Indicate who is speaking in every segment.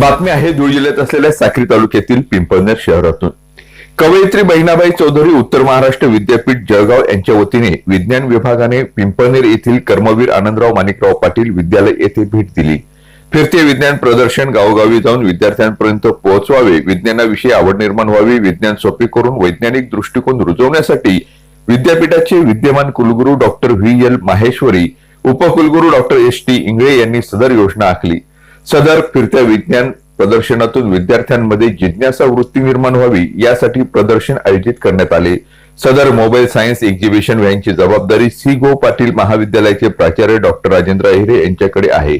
Speaker 1: बातमी आहे धुळे जिल्ह्यात असलेल्या साक्री तालुक्यातील पिंपळनेर शहरातून. कवयित्री बहिणाबाई चौधरी उत्तर महाराष्ट्र विद्यापीठ जळगाव यांच्या वतीने विज्ञान विभागाने पिंपळनेर येथील कर्मवीर आनंदराव माणिकराव पाटील विद्यालय येथे भेट दिली. फिरते विज्ञान प्रदर्शन गावोगावी जाऊन विद्यार्थ्यांपर्यंत पोहोचवावे विज्ञानाविषयी आवड निर्माण व्हावी विज्ञान सोपे करून वैज्ञानिक दृष्टिकोन रुजवण्यासाठी विद्यापीठाचे विद्यमान कुलगुरू डॉक्टर व्ही एल माहेश्वरी उपकुलगुरू डॉक्टर एस टी इंगळे यांनी सदर योजना आखली. सदर फिरत्या विज्ञान प्रदर्शनातून विद्यार्थ्यांमध्ये जिज्ञासा वृत्ती निर्माण व्हावी यासाठी प्रदर्शन आयोजित करण्यात आले. सदर मोबाईल सायन्स एक्झिबिशन व्हॅनची जबाबदारी सी. गो. पाटील महाविद्यालयाचे प्राचार्य डॉक्टर राजेंद्र अहिरे यांच्याकडे आहे.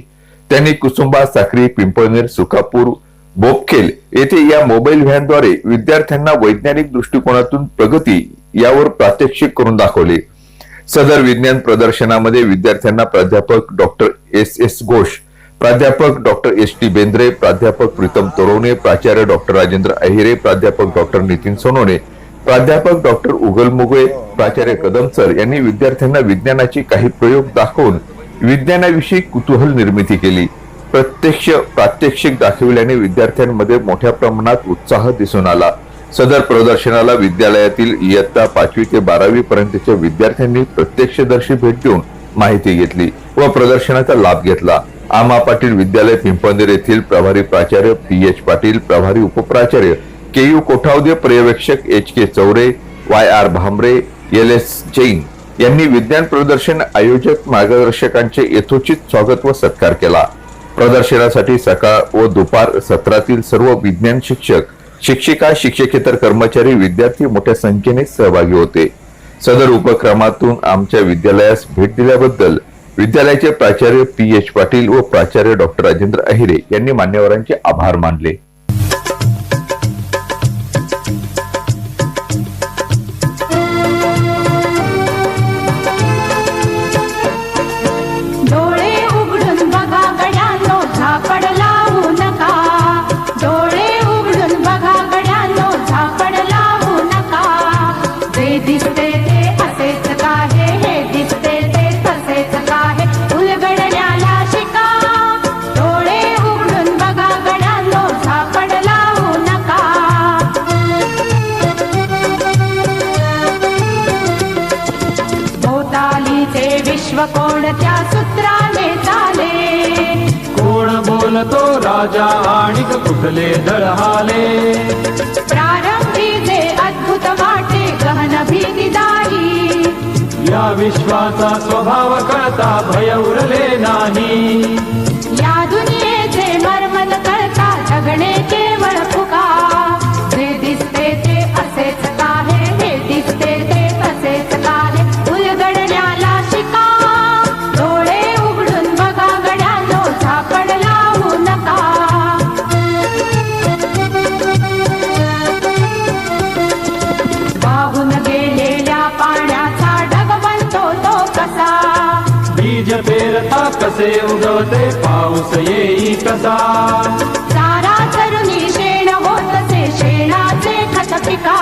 Speaker 1: त्यांनी कुसुंबा साखरी पिंपळनेर सुखापूर बोपखेल येथे या मोबाईल व्हॅनद्वारे विद्यार्थ्यांना वैज्ञानिक दृष्टिकोनातून प्रगती यावर प्रात्यक्षिक करून दाखवले. सदर विज्ञान प्रदर्शनामध्ये विद्यार्थ्यांना प्राध्यापक डॉक्टर एस. एस. घोष प्राध्यापक डॉक्टर एस टी बेंद्रे प्राध्यापक प्रीतम तोरवणे प्राचार्य डॉक्टर राजेंद्र अहिरे प्राध्यापक डॉक्टर नितीन सोनवणे प्राध्यापक डॉक्टर उगल मुगळे प्राचार्य कदम सर यांनी विद्यार्थ्यांना विज्ञानाचे काही प्रयोग दाखवून विज्ञानाविषयी कुतूहल निर्मिती केली. प्रत्यक्ष प्रात्यक्षिक दाखविल्याने विद्यार्थ्यांमध्ये मोठ्या प्रमाणात उत्साह दिसून आला. सदर प्रदर्शनाला विद्यालयातील इयत्ता पाचवी ते बारावी पर्यंतच्या विद्यार्थ्यांनी प्रत्यक्षदर्शी भेट देऊन माहिती घेतली व प्रदर्शनाचा लाभ घेतला. आमा पाटील विद्यालय पिंपळनेर येथील प्रभारी प्राचार्य पी एच पाटील प्रभारी उपप्राचार्य के यू कोठावदे पर्यवेक्षक H K Chaure Y R Bhambare L S Jain यांनी विज्ञान प्रदर्शन आयोजक मार्गदर्शकांचे यथोचित स्वागत व सत्कार केला. प्रदर्शनासाठी सकाळ व दुपार सत्रातील सर्व विज्ञान शिक्षक शिक्षिका शिक्षकेतर कर्मचारी विद्यार्थी मोठ्या संख्येने सहभागी होते. सदर उपक्रमातून आमच्या विद्यालयास भेट दिल्याबद्दल विद्यालयाचे प्राचार्य पी एच पाटील व प्राचार्य डॉक्टर राजेंद्र अहिरे यांनी मान्यवरांचे आभार मानले.
Speaker 2: कोण बोलतो राजा आणि कुठले दळहाले.
Speaker 3: प्रारंभी जे अद्भुत वाटे गहन भीतीदारी
Speaker 2: या विश्वाचा स्वभाव कळता भय उरले नाही.
Speaker 3: कसे
Speaker 2: उगवते पाऊस येई कसा?
Speaker 3: चारा चरुणी शेण होतसे शेणाचे खत पिका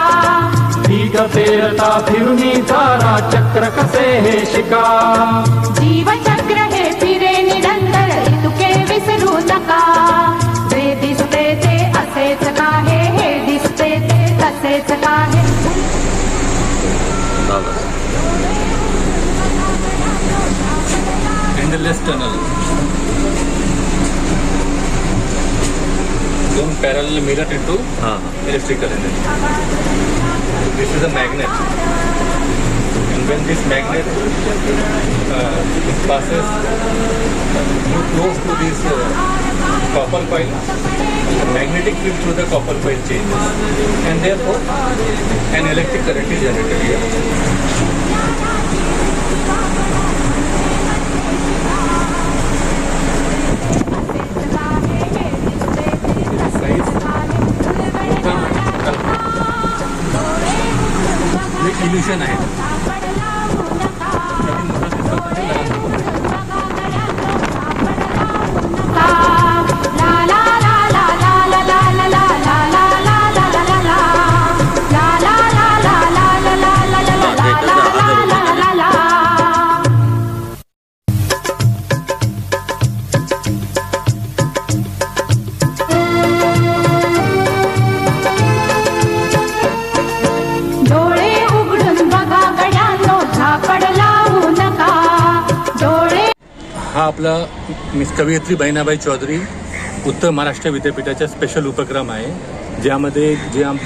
Speaker 2: पीक पेरता फिरुनी चारा चक्र कसे हे शिका?
Speaker 3: जीवचक्र
Speaker 4: Endless tunnel. Don't parallel mirror into electrical energy. This is a magnet. And when this magnet uh, passes uh, close to this uh, copper coil, the magnetic field through the copper coil changes. And therefore, an electric current is generated here. Condition आहे हा आपला miss कवयित्री बहिणाबाई चौधरी उत्तर महाराष्ट्र विद्यापीठाचा special उपक्रम आहे ज्यामध्ये जे आम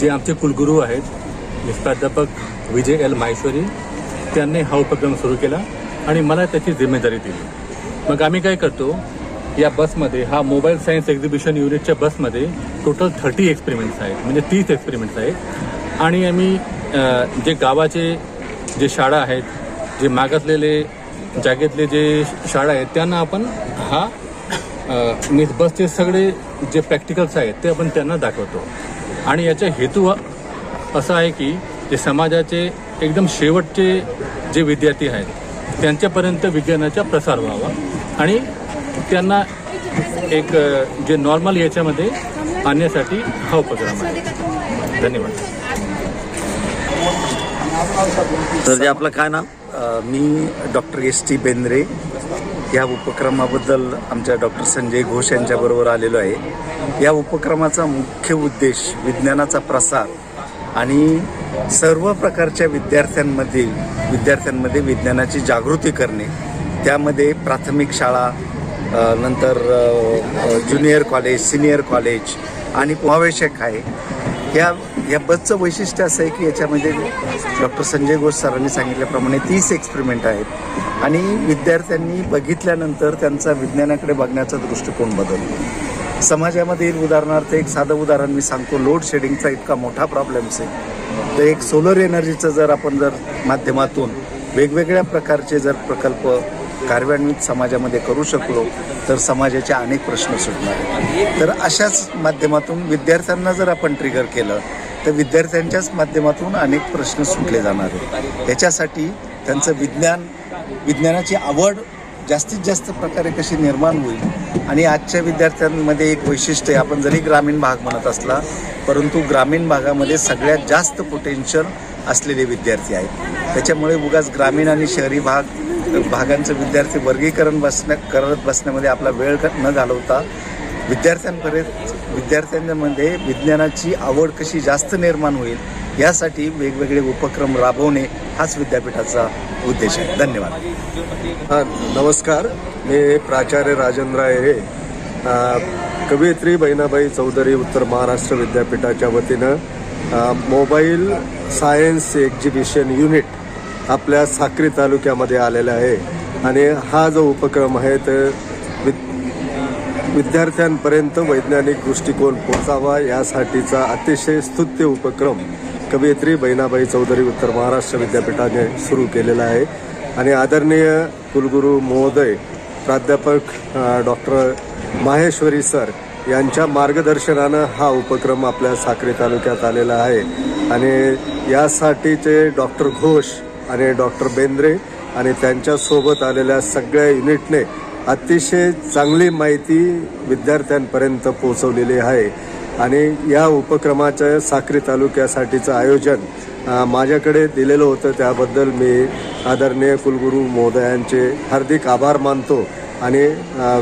Speaker 4: जे आमचे कुलगुरू आहेत मिस प्राध्यापक विजय एल माहेश्वरी त्यांनी हा उपक्रम सुरू केला आणि मला त्याची जिम्मेदारी दिली. मग आम्ही काय करतो या बसमध्ये हा मोबाईल सायन्स एक्झिबिशन युनिटच्या बसमध्ये टोटल थर्टी एक्सपेरिमेंट्स आहेत म्हणजे तीस एक्सपेरिमेंट्स आहेत. आणि आम्ही जे गावाचे जे शाळा आहेत जे मागासलेले जागेतले जे शाळा आहेत त्यांना आपण हा मिस बसचे सगळे जे प्रॅक्टिकल्स आहेत ते आपण त्यांना दाखवतो. आणि याचा हेतू असा आहे की जे समाजाचे एकदम शेवटचे जे विद्यार्थी आहेत त्यांच्यापर्यंत विज्ञानाचा प्रसार व्हावा. आणि त्यांना एक जे नॉर्मल याच्यामध्ये आणण्यासाठी हा उपक्रम आहे. धन्यवाद.
Speaker 5: सर जे आपलं काय नाव
Speaker 6: मी डॉक्टर एस टी बेंद्रे या उपक्रमाबद्दल आमच्या डॉक्टर संजय घोष यांच्याबरोबर आलेलो आहे. या उपक्रमाचा मुख्य उद्देश विज्ञानाचा प्रसार आणि सर्व प्रकारच्या विद्यार्थ्यांमध्ये विद्यार्थ्यांमध्ये विज्ञानाची जागृती करणे. त्यामध्ये प्राथमिक शाळा नंतर ज्युनियर कॉलेज सिनियर कॉलेज आणि समावेशक आहे. या या बसचं वैशिष्ट्य असं आहे की याच्यामध्ये डॉक्टर संजय घोष सरांनी सांगितल्याप्रमाणे तीस एक्सपेरिमेंट आहेत. आणि विद्यार्थ्यांनी बघितल्यानंतर त्यांचा विज्ञानाकडे बघण्याचा दृष्टिकोन बदलतो. समाजामध्ये उदाहरणार्थ एक साधं उदाहरण मी सांगतो. लोड शेडिंगचा इतका मोठा प्रॉब्लेम्स आहे. तर एक सोलर एनर्जीचं जर आपण जर माध्यमातून वेगवेगळ्या प्रकारचे जर प्रकल्प कार्यान्वित समाजामध्ये करू शकलो तर समाजाचे अनेक प्रश्न सुटणार तर अशाच माध्यमातून विद्यार्थ्यांना जर आपण ट्रिगर केलं तर विद्यार्थ्यांच्याच माध्यमातून अनेक प्रश्न सुटले जाणार आहेत. याच्यासाठी त्यांचं विज्ञान विज्ञानाची आवड जास्तीत जास्त प्रकारे कशी निर्माण होईल आणि आजच्या विद्यार्थ्यांमध्ये एक वैशिष्ट्य आहे आपण जरी ग्रामीण भाग म्हणत असला परंतु ग्रामीण भागामध्ये सगळ्यात जास्त पोटेन्शियल असलेले विद्यार्थी आहेत. त्याच्यामुळे उगाच ग्रामीण आणि शहरी भाग भागांचं विद्यार्थी वर्गीकरण बसण्या करत बसण्यामध्ये आपला वेळ न घालवता विद्यार्थ्यांपर्यंत विद्यार्थ्यांमध्ये विज्ञानाची आवड कशी जास्त निर्माण होईल यासाठी वेगवेगळे उपक्रम राबवणे हाच विद्यापीठाचा उद्देश आहे. धन्यवाद.
Speaker 7: हां नमस्कार. मी प्राचार्य राजेंद्र आहे. कवयित्री बहिणाबाई चौधरी उत्तर महाराष्ट्र विद्यापीठाच्या वतीनं मोबाईल सायन्स एक्झिबिशन युनिट आपल्या साक्री तालुक्यामध्ये आलेला आहे. आणि हा जो उपक्रम आहे तर विद्यार्थ्यांपर्यंत वैज्ञानिक दृष्टिकोन पोचावा यासाठीचा अतिशय स्तुत्य उपक्रम कवयित्री बहिणाबाई चौधरी उत्तर महाराष्ट्र विद्यापीठाने सुरू केलेला आहे. आणि आदरणीय कुलगुरू महोदय प्राध्यापक डॉक्टर माहेश्वरी सर यांच्या मार्गदर्शनानं हा उपक्रम आपल्या साक्री तालुक्यात आलेला आहे. आणि यासाठीचे डॉक्टर घोष आणि डॉक्टर बेंद्रे आणि त्यांच्यासोबत आलेल्या सगळ्या युनिटने अतिशय चांगली माहिती विद्यार्थ्यांपर्यंत पोहोचवलेली आहे. आणि या उपक्रमाच्या साक्री तालुक्यासाठीचं आयोजन माझ्याकडे दिलेलं होतं. त्याबद्दल मी आदरणीय कुलगुरू महोदयांचे हार्दिक आभार मानतो. आणि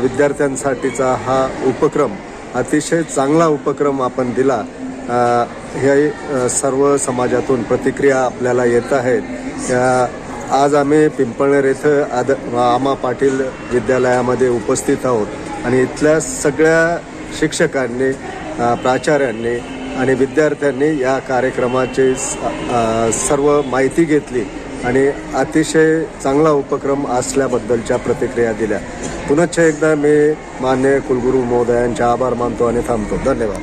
Speaker 7: विद्यार्थ्यांसाठीचा हा उपक्रम अतिशय चांगला उपक्रम आपण दिला. हे सर्व समाजातून प्रतिक्रिया आपल्याला येत आहेत. आज आम्ही पिंपळनेर येथं आद आमा पाटील विद्यालयामध्ये उपस्थित आहोत. आणि इथल्या सगळ्या शिक्षकांनी प्राचार्यांनी आणि विद्यार्थ्यांनी या कार्यक्रमाची स- सर्व माहिती घेतली आणि अतिशय चांगला उपक्रम असल्याबद्दलच्या प्रतिक्रिया दिल्या. पुनश्च एकदा मी मान्य कुलगुरू महोदयांचे आभार मानतो आणि थांबतो. धन्यवाद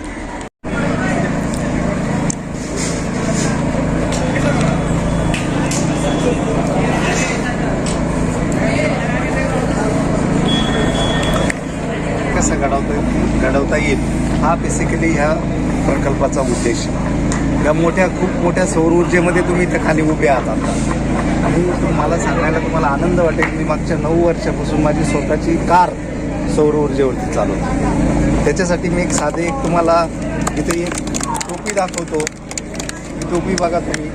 Speaker 6: कसं घडवता घडवता येईल. हा बेसिकली ह्या प्रकल्पाचा उद्देश. या मोठ्या खूप मोठ्या सौर ऊर्जेमध्ये तुम्ही इथं खाली उभे आहात. आता आणि मला सांगायला तुम्हाला आनंद वाटेल मी मागच्या नऊ वर्षापासून माझी स्वतःची कार सौर ऊर्जेवरती चालवतो. त्याच्यासाठी मी एक साधे एक तुम्हाला इथे एक टोपी दाखवतो. टोपी बघा तुम्ही.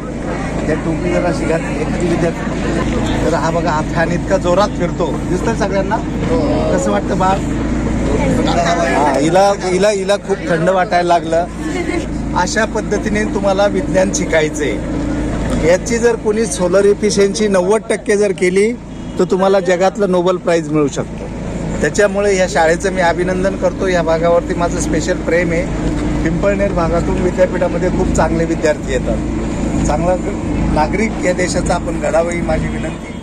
Speaker 6: त्या टोपी जर अशी घात एखादी विद्यार्थी तर हा बघा हा फॅन इतका जोरात फिरतो. दिसतं सगळ्यांना? कसं वाटतं बाळ? हा, हिला हिला हिला खूप थंड वाटायला लागलं. अशा पद्धतीने तुम्हाला विज्ञान शिकायचंय. याची जर कोणी सोलर इफिशियन्सी नव्वद टक्के जर केली तर तुम्हाला जगातलं नोबल प्राईज मिळू शकतो. त्याच्यामुळे ह्या शाळेचं मी अभिनंदन करतो. या भागावरती माझं स्पेशल प्रेम आहे. पिंपळनेर भागातून विद्यापीठामध्ये खूप चांगले विद्यार्थी येतात. चांगला नागरिक या देशाचा आपण घडावं ही माझी विनंती.